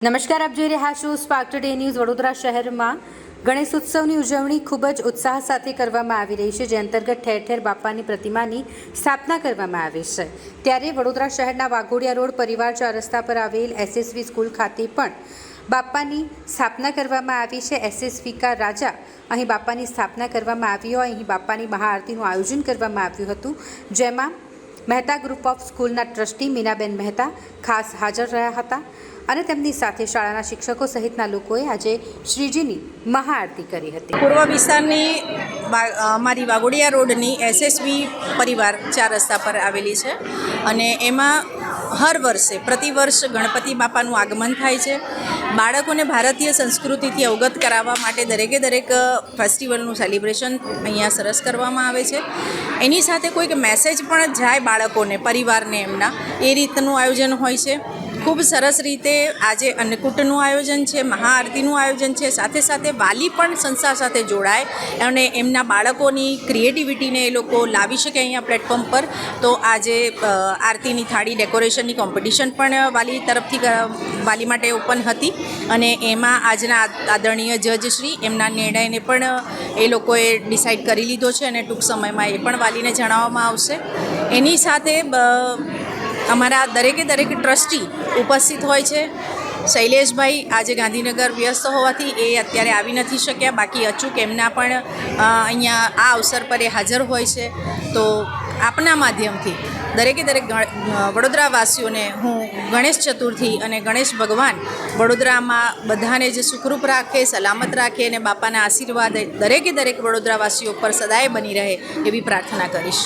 નમસ્કાર, આપ જોઈ રહ્યા છો સ્પાર્ક ટુડે ન્યૂઝ વડોદરા શહેરમાં. ગણેશ ઉત્સવની ઉજવણી ખૂબ જ ઉત્સાહ સાથે કરવામાં આવી રહી છે, જે અંતર્ગત ઠેર ઠેર બાપાની પ્રતિમાની સ્થાપના કરવામાં આવી છે. ત્યારે વડોદરા શહેરના વાઘોડિયા રોડ પરિવાર ચાર રસ્તા પર આવેલ એસએસવી સ્કૂલ ખાતે પણ બાપાની સ્થાપના કરવામાં આવી છે. એસએસવી કા રાજા અહીં બાપાની સ્થાપના કરવામાં આવી હોય અહીં બાપાની મહાઆરતીનું આયોજન કરવામાં આવ્યું હતું, જેમાં મહેતા ગ્રુપ ઓફ સ્કૂલના ટ્રસ્ટી મીનાબેન મહેતા ખાસ હાજર રહ્યા હતા અને તેમની સાથે શાળાના શિક્ષકો સહિતના લોકોએ આજે શ્રીજીની મહાઆરતી કરી હતી. પૂર્વ વિસ્તારની અમારી વાઘોડિયા રોડની એસએસબી પરિવાર ચાર રસ્તા પર આવેલી છે અને એમાં હર વર્ષે પ્રતિ વર્ષ ગણપતિ બાપાનું આગમન થાય છે. બાળકોને ભારતીય સંસ્કૃતિથી અવગત કરાવવા માટે દરેકે દરેક ફેસ્ટિવલનું સેલિબ્રેશન અહીંયા સરસ કરવામાં આવે છે. એની સાથે કોઈક મેસેજ પણ જાય બાળકોને પરિવારને એમના. એ રીતનું આયોજન હોય છે. ખૂબ સરસ રીતે આજે અન્નકૂટનું આયોજન છે, મહાઆરતીનું આયોજન છે, સાથે સાથે વાલી પણ સંસ્થા સાથે જોડાય અને એમના બાળકોની ક્રિએટિવિટીને એ લોકો લાવી શકે અહીંયા પ્લેટફોર્મ પર. તો આજે આરતીની થાળી ડેકોરેશનની કોમ્પિટિશન પણ વાલી તરફથી વાલી માટે ઓપન હતી અને એમાં આજના આદરણીય જજ શ્રી એમના નિર્ણયને પણ એ લોકોએ ડિસાઈડ કરી લીધો છે અને ટૂંક સમયમાં એ પણ વાલીને જણાવવામાં આવશે. એની સાથે અમારા દરેકે દરેક ટ્રસ્ટી ઉપસ્થિત હોય છે. શૈલેષભાઈ આજે ગાંધીનગર વ્યસ્ત હોવાથી એ અત્યારે આવી નથી શક્યા. બાકી અચૂક એમના પણ અહીંયા આ અવસર પર એ હાજર હોય છે. તો આપના માધ્યમથી દરેકે દરેક વડોદરાવાસીઓને હું ગણેશ ચતુર્થી અને ગણેશ ભગવાન વડોદરામાં બધાને જે સુખરૂપ રાખે, સલામત રાખે અને બાપાના આશીર્વાદ દરેકે દરેક વડોદરાવાસીઓ પર સદાય બની રહે એવી પ્રાર્થના કરીશ.